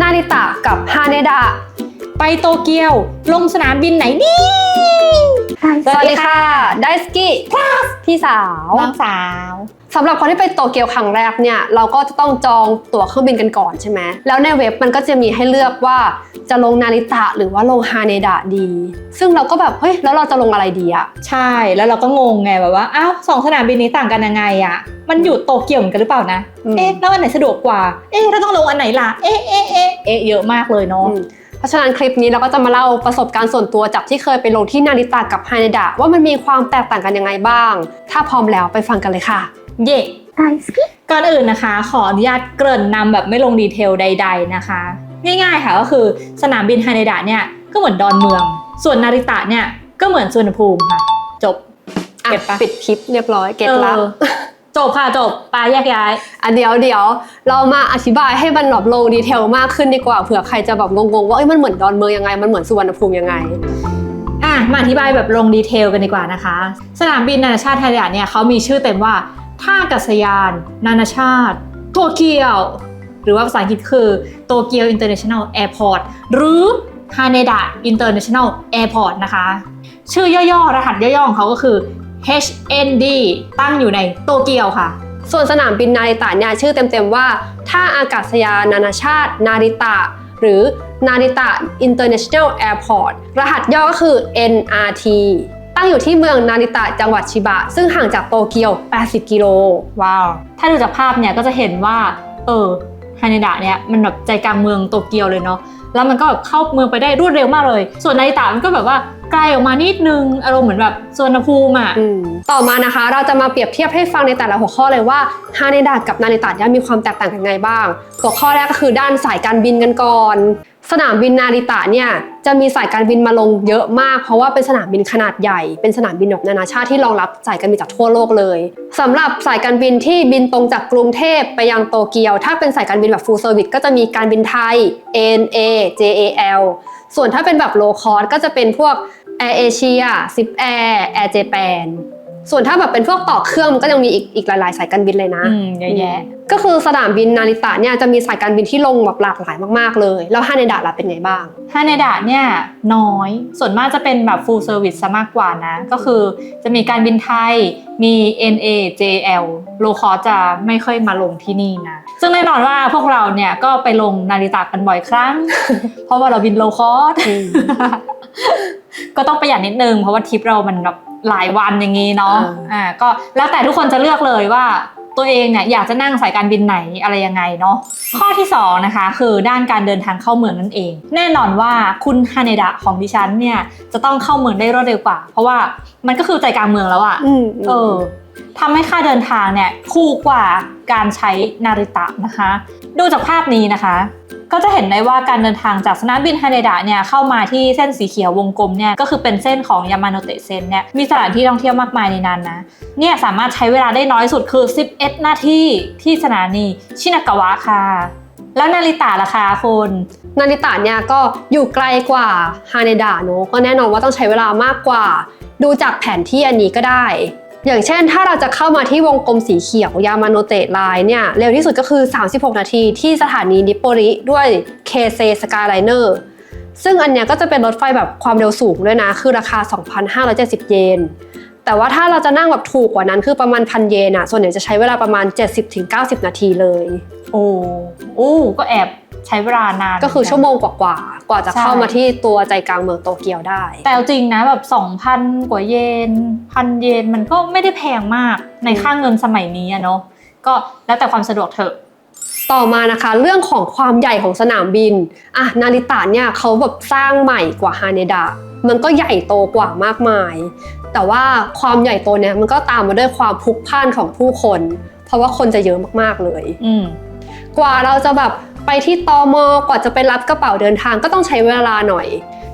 นาริตะกับฮาเนดะไปโตเกียว ลงสนามบินไหนดี สวัสดีค่ะ ไดสกิพี่สาว น้องสาว สำหรับคนที่ไปโตเกียวครั้งแรกเนี่ยเราก็จะต้องจองตั๋วเครื่องบินกันก่อนใช่ไหมแล้วในเว็บมันก็จะมีให้เลือกว่าจะลงนาริตะหรือว่าลงฮาเนดะดี ซึ่งเราก็แบบเฮ้ยแล้วเราจะลงอะไรดีอะใช่แล้วเราก็งงไงแบบว่าอ้าวสองสนามบินนี้ต่างกันยังไงอะมันอยู่โตเกียวเหมือนกันหรือเปล่านะอืมเอ๊ะแล้วอันไหนสะดวกกว่า เอ๊ะเราต้องลงอันไหนล่ะเอ๊ะเอ๊ะเอ๊ะเอ๊ะเยอะมากเลยเนาะอืมเพราะฉะนั้นคลิปนี้เราก็จะมาเล่าประสบการณ์ส่วนตัวจากที่เคยไปลงที่นาริตะกับฮาเนดะว่ามันมีความแตกต่างกันยังไงบ้าง ถ้าพร้อมแล้วไปฟังกันเลยค่ะ เย่ก่อนอื่นนะคะ ขออนุญาตเกริ่นนำแบบไม่ลงดีเทลใด ๆนะคะ ง่ายๆค่ะก็คือสนามบินฮาเนดะเนี่ยก็เหมือนดอนเมือง ส่วนนาริตะเนี่ยก็เหมือนสุวรรณภูมิค่ะ จบอะเก็ตปะปิดคลิปเรียบร้อยเก็ตละออจบค่ะจบไปแยกย้ายอะเดี๋ยวเดี๋ยวเรามาอธิบายให้มันแบบลงดีเทลมากขึ้นดีกว่าเผื่อใครจะแบบงงๆว่าเอ้ยมันเหมือนดอนเมืองยังไง มันเหมือนสุวรรณภูมิยังไงอะมาอธิบายแบบลงดีเทลกันดีกว่านะคะ สนามบินนานาชาติไทยเนี่ยเขามีชื่อเต็มว่า ท่าอากาศยาน นานาชาติ โตเกียว หรือว่าภาษาอังกฤษคือโตเกียวอินเตอร์เนชั่นแนลแอร์พอร์ตหรือฮาเนดะอินเตอร์เนชั่นแนลแอร์พอร์ตนะคะ ชื่อย่อๆ รหัสย่อๆ ของเขาก็คือ HND ตั้งอยู่ในโตเกียวค่ะ ส่วนสนามบินนาริตะเนี่ยชื่อเต็มๆว่าท่าอากาศยานนานาชาติ นาริตะ หรือนาริตะ International Airport รหัสย่อก็คือ NRT ตั้งอยู่ที่เมืองนาริตะจังหวัดชิบะ ซึ่งห่างจากโตเกียว 80 กิโล ว้าว ถ้าดูจากภาพเนี่ยก็จะเห็นว่า เออฮาเนดะเนี่ยมันแบบใจกลางเมืองโตเกียวเลยเนาะ แล้วมันก็แบบเข้าเมืองไปได้รวดเร็วมากเลย ส่วนนาริตะมันก็แบบว่าไกลออกมานิดนึง อารมณ์เหมือนแบบสวนภูมิอะอืมต่อมานะคะ เราจะมาเปรียบเทียบให้ฟังในแต่ละหัวข้อเลยว่าฮาเนดะกับนาริตะเนี่ยมีความแตกต่างกันไงบ้าง หัวข้อแรกก็คือด้านสายการบินกันก่อน สนามบินนาริตะเนี่ยจะมีสายการบินมาลงเยอะมาก เพราะว่าเป็นสนามบินขนาดใหญ่ เป็นสนามบินแบบนานาชาติที่รองรับสายการบินจากทั่วโลกเลยสำหรับสายการบินที่บินตรงจากกรุงเทพไปยังโตเกียว ถ้าเป็นสายการบินแบบ full service ก็จะมีการบินไทย ANA JAL ส่วนถ้าเป็นแบบ low cost ก็จะเป็นพวก Air Asia Zip Air Air Japan ส่วนถ้าแบบเป็นพวกต่อเครื่องมันก็ยังมีอีกอีกหลายๆสายการบินเลยนะอืมเยอะแยะก็คือสนามบินนาริตะเนี่ยจะมีสายการบินที่ลงแบบหลากหลายมากๆเลย แล้วฮาเนดะล่ะเป็นไงบ้างฮาเนดะเนี่ยน้อยส่วนมากจะเป็นแบบ full service ซะมากกว่านะ ก็คือจะมีการบินไทยมี NA JL low cost จะไม่ค่อยมาลงที่นี่นะ ซึ่งแน่นอนว่าพวกเราเนี่ยก็ไปลงนาริตะกันบ่อยครั้ง เพราะว่าเราบิน low cost ก็ต้องประหยัดนิดนึงเพราะว่าทริปเรามันแบบ หลายวันอย่างนี้เนาะอ่าอ่าก็แล้วแต่ทุกคนจะเลือกเลยว่าตัวเองเนี่ยอยากจะนั่งสายการบินไหนอะไรยังไงเนาะข้อที่สองนะคะคือด้านการเดินทางเข้าเมืองนั่นเอง แน่นอนว่าคุณฮาเนดะของดิฉันเนี่ยจะต้องเข้าเมืองได้รวดเร็วกว่า เพราะว่ามันก็คือใจกลางเมืองแล้วอะอืมเออ ทำให้ค่าเดินทางเนี่ยถูกกว่าการใช้นาริตะนะคะ ดูจากภาพนี้นะคะ ก็จะเห็นได้ว่าการเดินทางจากสนามบินฮาเนดะเนี่ยเข้ามาที่เส้นสีเขียววงกลมเนี่ยก็คือเป็นเส้นของยามาโนเตะเซนเนี่ยมีสถานที่ท่องเที่ยวมากมายในนั้นนะเนี่ยสามารถใช้เวลาได้น้อยสุดคือ 11 นาทีที่สถานีชินากาวะค่ะแล้วนาริตะล่ะคะคุณนาริตะเนี่ยก็อยู่ไกลกว่าฮาเนดะเนอะก็แน่นอนว่าต้องใช้เวลามากกว่า ดูจากแผนที่อันนี้ก็ได้ อย่างเช่น ถ้าเราจะเข้ามาที่วงกลมสีเขียวยามาโนเตะไลน์เนี่ยเร็วที่สุดก็คือ 36 นาทีที่สถานีนิปโปริด้วยเคเซสกายไลเนอร์ซึ่งอันเนี้ยก็จะเป็นรถไฟแบบความเร็วสูงด้วยนะ คือราคา 2,570 เยน แต่ว่าถ้าเราจะนั่งแบบถูกกว่านั้นคือประมาณพันเยนอะส่วนใหญ่จะใช้เวลาประมาณ 70-90 นาทีเลย โอ้โอ้ก็แอบใช้เวลานานก็คือชั่วโมงกว่าๆกว่าจะใช่เข้ามาที่ตัวใจกลางเมืองโตเกียวได้ แต่เอาจริงนะแบบ 2,000 กว่าเยนพันเยนมันก็ไม่ได้แพงมากในค่าเงินสมัยนี้อะเนาะก็แล้วแต่ความสะดวกเถอะต่อมานะคะเรื่องของความใหญ่ของสนามบินอะนาริตะเนี่ยเขาแบบสร้างใหม่กว่าฮาเนดะมันก็ใหญ่โตกว่ามากมาย แต่ว่าความใหญ่โตเนี่ยมันก็ตามมาด้วยความพลุกพล่านของผู้คน เพราะว่าคนจะเยอะมากๆเลย อืมกว่าเราจะแบบไปที่ตอมกว่าจะไปรับกระเป๋าเดินทางก็ต้องใช้เวลาหน่อย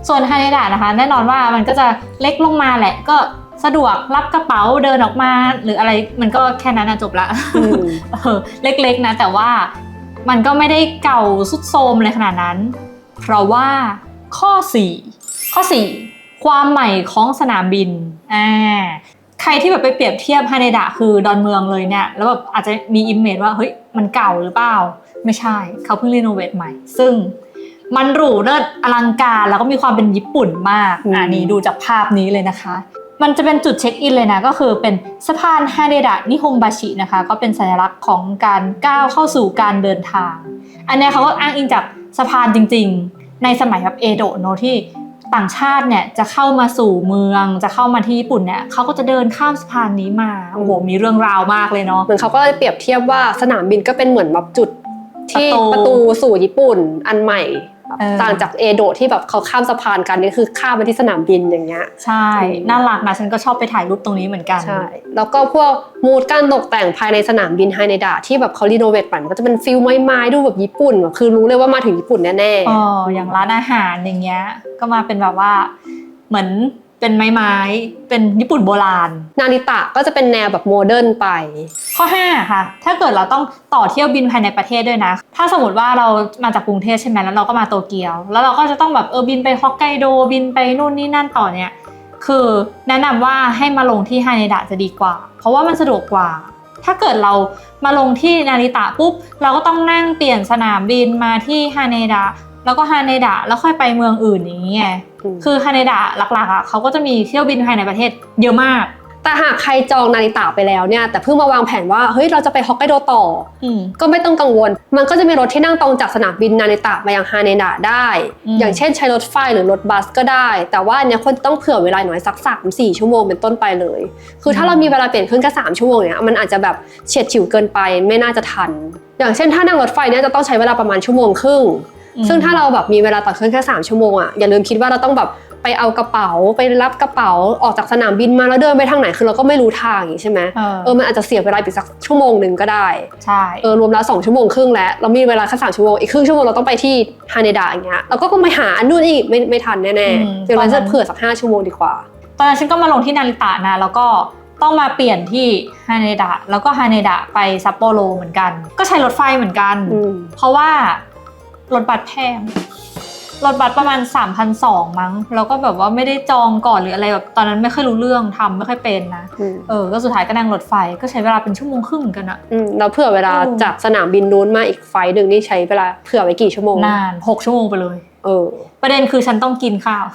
ส่วนฮาเนดะนะคะ แน่นอนว่ามันก็จะเล็กลงมาแหละก็สะดวกรับกระเป๋าเดินออกมา หรืออะไรมันก็แค่นั้นนะจบละอืมเออเล็กๆนะ แต่ว่ามันก็ไม่ได้เก่าสุดโทรมเลยขนาดนั้น เพราะว่าข้อ 4 ข้อ 4 ความใหม่ของสนามบิน อ่าใครที่แบบไปเปรียบเทียบฮาเนดะคือดอนเมืองเลยเนี่ยแล้วแบบอาจจะมีอิมเมจว่าเฮ้ยมันเก่าหรือเปล่า ไม่ใช่เขาเพิ่งรีโนเวทใหม่ ซึ่งมันหรูเลิศอลังการแล้วก็มีความเป็นญี่ปุ่นมากอืมอันนี้ดูจากภาพนี้เลยนะคะ มันจะเป็นจุดเช็คอินเลยนะก็คือเป็นสะพานฮาเดดะนิฮงบาชินะคะ ก็เป็นสัญลักษณ์ของการก้าวเข้าสู่การเดินทาง อันเนี้ยเขาก็อ้างอิงจากสะพานจริง ๆ ในสมัยแบบเอโดะเนอะที่ ต่างชาติเนี่ยจะเข้ามาสู่เมืองจะเข้ามาที่ญี่ปุ่นเนี่ยเขาก็จะเดินข้ามสะพานนี้มาโอ้โหมีเรื่องราวมากเลยเนาะเหมือนเขาก็เลยเปรียบเทียบว่าสนามบินก็เป็นเหมือนแบบจุดที่ประตูประตูสู่ญี่ปุ่นอันใหม่เออ ต่างจากเอโดะที่แบบเขาข้ามสะพานกันนี่คือข้ามไปที่สนามบินอย่างเงี้ยใช่น่ารักนะฉันก็ชอบไปถ่ายรูปตรงนี้เหมือนกันใช่แล้วก็พวกมูดการตกแต่งภายในสนามบินไฮเนดะที่แบบเขารีโนเวทใหม่มันก็จะเป็นฟิลไม้ๆดูแบบญี่ปุ่นแบบคือรู้เลยว่ามาถึงญี่ปุ่นแน่เอออย่างร้านอาหารอย่างเงี้ยก็มาเป็นแบบว่าเหมือน เป็นไม้ไม้ๆเป็นญี่ปุ่นโบราณๆนาริตะก็จะเป็นแนวแบบโมเดิร์นไป ข้อ 5 ค่ะ ถ้าเกิดเราต้องต่อเที่ยวบินภายในประเทศด้วยนะ ถ้าสมมติว่าเรามาจากกรุงเทพใช่ไหมแล้วเราก็มาโตเกียว แล้วเราก็จะต้องแบบเออบินไปฮอกไกโดบินไปนู่นนี่นั่นต่อเนี่ย คือแนะนำว่าให้มาลงที่ฮาเนดะจะดีกว่า เพราะว่ามันสะดวกกว่า ถ้าเกิดเรามาลงที่นาริตะปุ๊บเราก็ต้องนั่งเปลี่ยนสนามบินมาที่ฮาเนดะ แล้วก็ฮาเนดะแล้วค่อยไปเมืองอื่นอย่างนี้ไงอืมคือฮาเนดะหลักๆอะเขาก็จะมีเที่ยวบินภายในประเทศเยอะมาก แต่หากใครจองนาริตะไปแล้วเนี่ย แต่เพิ่งมาวางแผนว่าเฮ้ยเราจะไปฮอกไกโดต่ออืมก็ไม่ต้องกังวล มันก็จะมีรถที่นั่งตรงจากสนามบินนาริตะมายังฮาเนดะได้อืมอย่างเช่นใช้รถไฟหรือรถบัสก็ได้ แต่ว่าอันเนี้ยคนต้องเผื่อเวลาหน่อยสักสามสี่ชั่วโมงเป็นต้นไปเลย คือถ้าเรามีเวลาเปลี่ยนเครื่องแค่สามชั่วโมงเนี่ยมันอาจจะแบบเฉียดฉิวเกินไปไม่น่าจะทัน อย่างเช่นถ้านั่งรถไฟเนี่ยจะต้องใช้เวลาประมาณชั่วโมงครึ่งอืม ซึ่งถ้าเราแบบมีเวลาต่อเครื่องแค่ 3 ชั่วโมงอะอย่าลืมคิดว่าเราต้องแบบไปเอากระเป๋าไปรับกระเป๋าออกจากสนามบินมาแล้วเดินไปทางไหนคือเราก็ไม่รู้ทางอย่างงี้ใช่ไหมเออเออมันอาจจะเสียเวลาไปสักชั่วโมงหนึ่งก็ได้ใช่เออรวมแล้วสองชั่วโมงครึ่งแล้วเรามีเวลาแค่สามชั่วโมงอีกครึ่งชั่วโมงเราต้องไปที่ฮาเนดะอย่างเงี้ยเราก็ต้องไปหาอันนู่นอีกไม่ไม่ทันแน่อืมๆเดี๋ยวเราตอนนั้จะนเผื่อสักห้าชั่วโมงดีกว่า ตอนนั้นฉันก็มาลงที่นาริตะนะแล้วก็ต้องมาเปลี่ยนที่ฮาเนดะแล้วก็ฮาเนดะไปซัปโปโรเหมือนกัน ก็ใช้รถไฟเหมือนกันอืมเพราะว่า รถบัสแพงรถบัสประมาณ 3,200 มั้ง แล้วก็แบบว่าไม่ได้จองก่อนหรืออะไรแบบตอนนั้นไม่ค่อยรู้เรื่องทำไม่ค่อยเป็นนะอืมเออ ก็สุดท้ายก็นั่งรถไฟก็ใช้เวลาเป็นชั่วโมงครึ่งเหมือนกันอะอืมเราเผื่อเวลาอืมจากสนามบินนู้นมาอีกไฟล์หนึ่งนี่ใช้เวลาเผื่อไว้กี่ชั่วโมง นาน 6 ชั่วโมงไปเลย เออ ประเด็นคือฉันต้องกินข้าว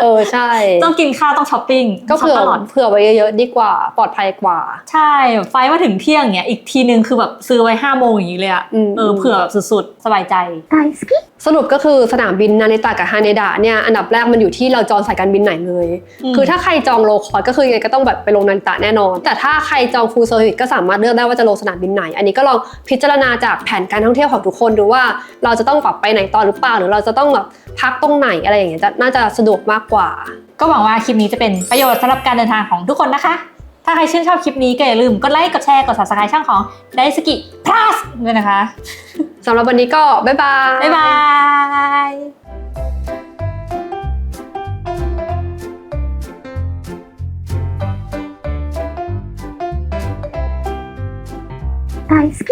เออใช่ ต้องกินข้าวต้องช้อปปิ้งก็เผื่อช็ปตลอดเผื่อไว้เยอะๆดีกว่าปลอดภัยกว่า ใช่ ไฟล์มาถึงเที่ยงเนี้ยอีกทีนึงคือแบบซื้อไว้5โมงอย่างนี้เลยอะอืมเออเผื่อแบบสุดๆ สบายใจสรุปก็คือสนามบินนาริตะกับฮาเนดะเนี่ยอันดับแรกมันอยู่ที่เราจองสายการบินไหนเลยอืมคือถ้าใครจองโลคอสก็คือยังไงก็ต้องแบบไปลงนาริตะแน่นอน แต่ถ้าใครจองฟูลเซอร์วิสก็สามารถเลือกได้ว่าจะลงสนามบินไหน อันนี้ก็ลองพิจารณาจากแผนการท่องเที่ยวของทุกคนดูว่า เราจะต้องแบบไปไหนต่อหรือเปล่าหรือเราจะต้องแบบพักตรงไหนอะไรอย่างเงี้ยจะน่าจะสะดวกมากกว่า ก็หวังว่าคลิปนี้จะเป็นประโยชน์สำหรับการเดินทางของทุกคนนะคะ ถ้าใครชื่นชอบคลิปนี้ก็อย่าลืมกดไลค์ กดแชร์ กด subscribe ช่องของ d a i s k i Plus ด้วยนะคะ สำหรับวันนี้ก็บ๊ายบาย บ๊ายบาย 大好き